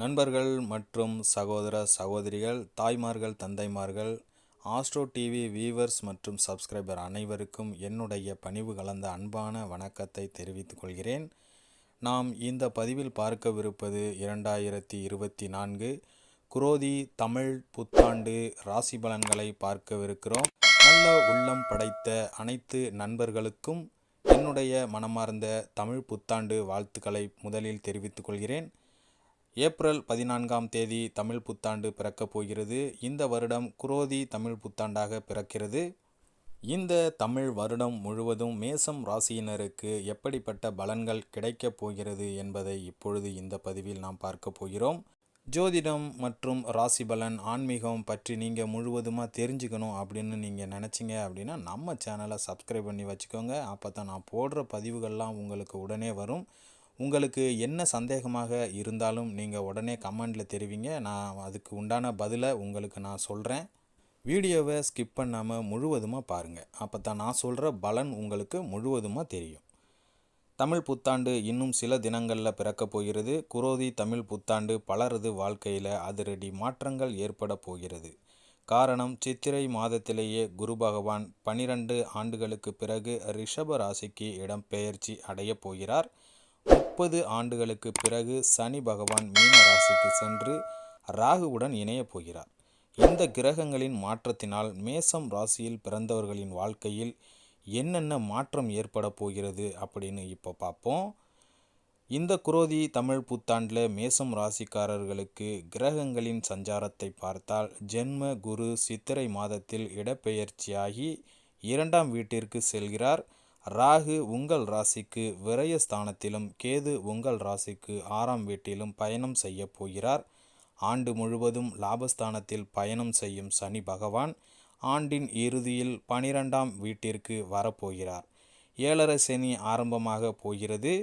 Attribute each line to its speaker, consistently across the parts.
Speaker 1: நண்பர்கள் மற்றும் சகோதர சகோதரிகள் தாய்மார்கள் தந்தைமார்கள் ஆஸ்ட்ரோ டிவி வீவர்ஸ் மற்றும் சப்ஸ்கிரைபர் அனைவருக்கும் என்னுடைய பணிவு கலந்த அன்பான வணக்கத்தை தெரிவித்துக் கொள்கிறேன். நாம் இந்த பதிவில் பார்க்கவிருப்பது இரண்டாயிரத்தி இருபத்தி நான்கு குரோதி தமிழ் புத்தாண்டு ராசி பலன்களை பார்க்கவிருக்கிறோம். நல்ல உள்ளம் படைத்த அனைத்து நண்பர்களுக்கும் என்னுடைய மனமார்ந்த தமிழ் புத்தாண்டு வாழ்த்துக்களை முதலில் தெரிவித்துக் கொள்கிறேன். ஏப்ரல் பதினான்காம் தேதி தமிழ் புத்தாண்டு பிறக்கப் போகிறது. இந்த வருடம் குரோதி தமிழ் புத்தாண்டாக பிறக்கிறது. இந்த தமிழ் வருடம் முழுவதும் மேசம் ராசியினருக்கு எப்படிப்பட்ட பலன்கள் கிடைக்கப் போகிறது என்பதை இப்பொழுது இந்த பதிவில் நாம் பார்க்க போகிறோம். ஜோதிடம் மற்றும் ராசி பலன் ஆன்மீகம் பற்றி நீங்கள் முழுவதுமாக தெரிஞ்சுக்கணும் அப்படின்னு நீங்கள் நினச்சிங்க அப்படின்னா நம்ம சேனலை சப்ஸ்கிரைப் பண்ணி வச்சுக்கோங்க. அப்போ தான் நான் போடுற பதிவுகள்லாம் உங்களுக்கு உடனே வரும். உங்களுக்கு என்ன சந்தேகமாக இருந்தாலும் நீங்கள் உடனே கமெண்டில் தெரிவிங்க. நான் அதுக்கு உண்டான பதிலை உங்களுக்கு நான் சொல்கிறேன் வீடியோவை ஸ்கிப் பண்ணாமல் முழுவதுமாக பாருங்கள் அப்போ தான் நான் சொல்கிற பலன் உங்களுக்கு முழுவதுமாக தெரியும். தமிழ் புத்தாண்டு இன்னும் சில தினங்களில் பிறக்கப் போகிறது. குரோதி தமிழ் புத்தாண்டு பலரது வாழ்க்கையில் அதிரடி மாற்றங்கள் ஏற்பட போகிறது. காரணம் சித்திரை மாதத்திலேயே குரு பகவான் பனிரெண்டு ஆண்டுகளுக்கு பிறகு ரிஷப ராசிக்கு இடம்பெயர்ச்சி அடையப் போகிறார். முப்பது ஆண்டுகளுக்கு பிறகு சனி பகவான் மீன ராசிக்கு சென்று ராகுவுடன் இணையப் போகிறார். இந்த கிரகங்களின் மாற்றத்தினால் மேசம் ராசியில் பிறந்தவர்களின் வாழ்க்கையில் என்னென்ன மாற்றம் ஏற்பட போகிறது அப்படின்னு இப்போ பார்ப்போம். இந்த குரோதி தமிழ் புத்தாண்டில் மேசம் ராசிக்காரர்களுக்கு கிரகங்களின் சஞ்சாரத்தை பார்த்தால் ஜென்ம குரு சித்திரை மாதத்தில் இடப்பெயர்ச்சியாகி இரண்டாம் வீட்டிற்கு செல்கிறார். ராகு உங்கள் ராசிக்கு விரயஸ்தானத்திலும் கேது உங்கள் ராசிக்கு ஆறாம் வீட்டிலும் பயணம் செய்ய போகிறார். ஆண்டு முழுவதும் லாபஸ்தானத்தில் பயணம் செய்யும் சனி பகவான் ஆண்டின் இறுதியில் பனிரெண்டாம் வீட்டிற்கு வரப்போகிறார். ஏழரை சனி ஆரம்பமாக போகிறது.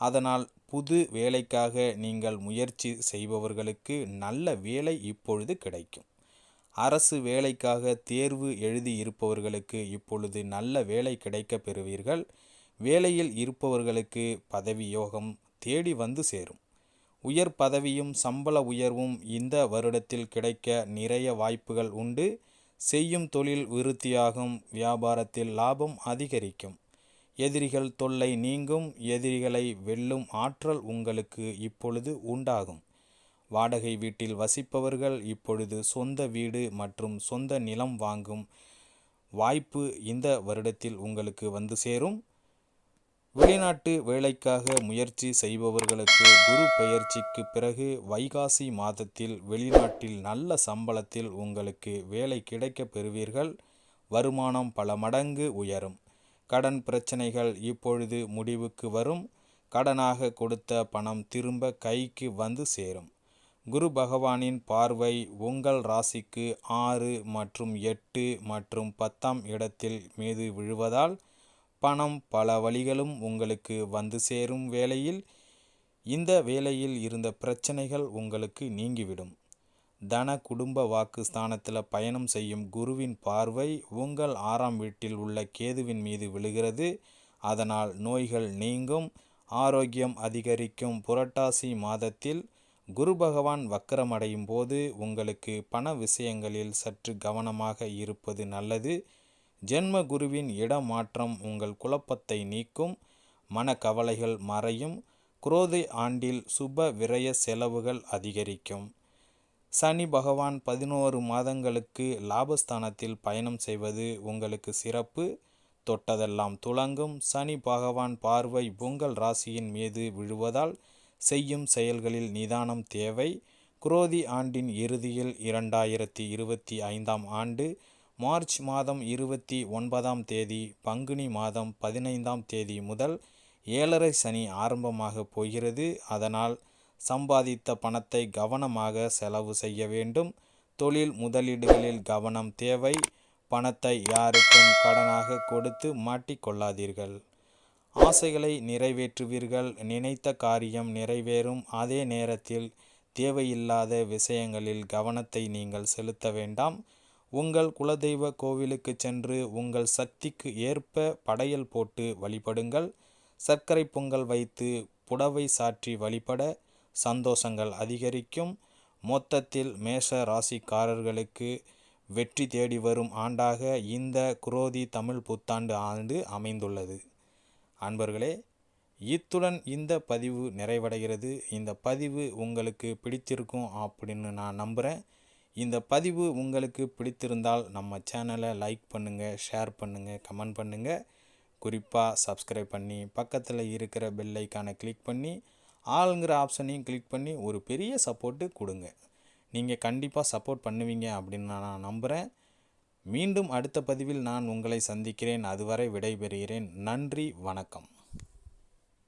Speaker 1: அதனால் புது வேலைக்காக நீங்கள் முயற்சி செய்பவர்களுக்கு நல்ல வேலை இப்பொழுது கிடைக்கும். அரசு வேலைக்காக தேர்வு எழுதி இருப்பவர்களுக்கு இப்பொழுது நல்ல வேலை கிடைக்க பெறுவீர்கள். வேலையில் இருப்பவர்களுக்கு பதவி யோகம் தேடி வந்து சேரும். உயர் பதவியும் சம்பள உயர்வும் இந்த வருடத்தில் கிடைக்க நிறைய வாய்ப்புகள் உண்டு. செய்யும் தொழில் விருத்தியாகும் வியாபாரத்தில் லாபம் அதிகரிக்கும். எதிரிகள் தொல்லை நீங்கும் எதிரிகளை வெல்லும் ஆற்றல் உங்களுக்கு இப்பொழுது உண்டாகும். வாடகை வீட்டில் வசிப்பவர்கள் இப்பொழுது சொந்த வீடு மற்றும் சொந்த நிலம் வாங்கும் வாய்ப்பு இந்த வருடத்தில் உங்களுக்கு வந்து சேரும். வெளிநாட்டு வேலைக்காக முயற்சி செய்பவர்களுக்கு குரு பெயர்ச்சிக்கு பிறகு வைகாசி மாதத்தில் வெளிநாட்டில் நல்ல சம்பளத்தில் உங்களுக்கு வேலை கிடைக்க பெறுவீர்கள். வருமானம் பல மடங்கு உயரும். கடன் பிரச்சனைகள் இப்பொழுது முடிவுக்கு வரும். கடனாக கொடுத்த பணம் திரும்ப கைக்கு வந்து சேரும். குரு பகவானின் பார்வை உங்கள் ராசிக்கு ஆறு மற்றும் எட்டு மற்றும் பத்தாம் இடத்தில் மீது விழுவதால் பணம் பல வழிகளும் உங்களுக்கு வந்து சேரும் வேளையில் இந்த வேலையில் இருந்த பிரச்சனைகள் உங்களுக்கு நீங்கிவிடும். தன குடும்ப வாக்கு ஸ்தானத்தில் பயணம் செய்யும் குருவின் பார்வை உங்கள் ஆறாம் வீட்டில் உள்ள கேதுவின் மீது விழுகிறது. அதனால் நோய்கள் நீங்கும் ஆரோக்கியம் அதிகரிக்கும் புரட்டாசி மாதத்தில் குரு பகவான் வக்கரமடையும் போது உங்களுக்கு பண விஷயங்களில் சற்று கவனமாக இருப்பது நல்லது. ஜென்ம குருவின் இடமாற்றம் உங்கள் குழப்பத்தை நீக்கும் மனக்கவலைகள் மறையும் குரோதி ஆண்டில் சுப விரய செலவுகள் அதிகரிக்கும். சனி பகவான் பதினோரு மாதங்களுக்கு லாபஸ்தானத்தில் பயணம் செய்வது உங்களுக்கு சிறப்பு. தொட்டதெல்லாம் துளங்கும். சனி பகவான் பார்வை பொங்கல் ராசியின் மீது விழுவதால் செய்யும் செயல்களில் நிதானம் தேவை. குரோதி ஆண்டின் இறுதியில் இரண்டாயிரத்தி இருபத்தி ஐந்தாம் ஆண்டு மார்ச் மாதம் இருபத்தி ஒன்பதாம் தேதி பங்குனி மாதம் பதினைந்தாம் தேதி முதல் ஏழரை சனி ஆரம்பமாக போகிறது. அதனால் சம்பாதித்த பணத்தை கவனமாக செலவு செய்ய வேண்டும். தொழில் முதலீடுகளில் கவனம் தேவை. பணத்தை யாருக்கும் கடனாக கொடுத்து மாட்டிக்கொள்ளாதீர்கள். ஆசைகளை நிறைவேற்றுவீர்கள் நினைத்த காரியம் நிறைவேறும். அதே நேரத்தில் தேவையில்லாத விஷயங்களில் கவனத்தை நீங்கள் செலுத்த வேண்டாம். உங்கள் குலதெய்வ கோவிலுக்கு சென்று உங்கள் சக்திக்கு ஏற்ப படையல் போட்டு வழிபடுங்கள். சர்க்கரை பொங்கல் வைத்து புடவை சாற்றி வழிபட சந்தோஷங்கள் அதிகரிக்கும். மொத்தத்தில் மேஷ ராசிக்காரர்களுக்கு வெற்றி தேடி வரும் ஆண்டாக இந்த குரோதி தமிழ் புத்தாண்டு ஆண்டு அமைந்துள்ளது. அன்பர்களே இத்துடன் இந்த பதிவு நிறைவடைகிறது. இந்த பதிவு உங்களுக்கு பிடித்திருக்கும் அப்படின்னு நான் நம்புகிறேன் இந்த பதிவு உங்களுக்கு பிடித்திருந்தால் நம்ம சேனலை லைக் பண்ணுங்கள் ஷேர் பண்ணுங்கள் கமெண்ட் பண்ணுங்கள் குறிப்பாக சப்ஸ்கிரைப் பண்ணி பக்கத்தில் இருக்கிற பெல் கிளிக் பண்ணி ஆளுங்கிற ஆப்ஷனையும் கிளிக் பண்ணி ஒரு பெரிய சப்போர்ட்டு கொடுங்க. நீங்கள் கண்டிப்பாக சப்போர்ட் பண்ணுவீங்க அப்படின்னு நான் நம்புகிறேன் மீண்டும் அடுத்த பதிவில் நான் உங்களை சந்திக்கிறேன். அதுவரை விடைபெறுகிறேன். நன்றி வணக்கம்.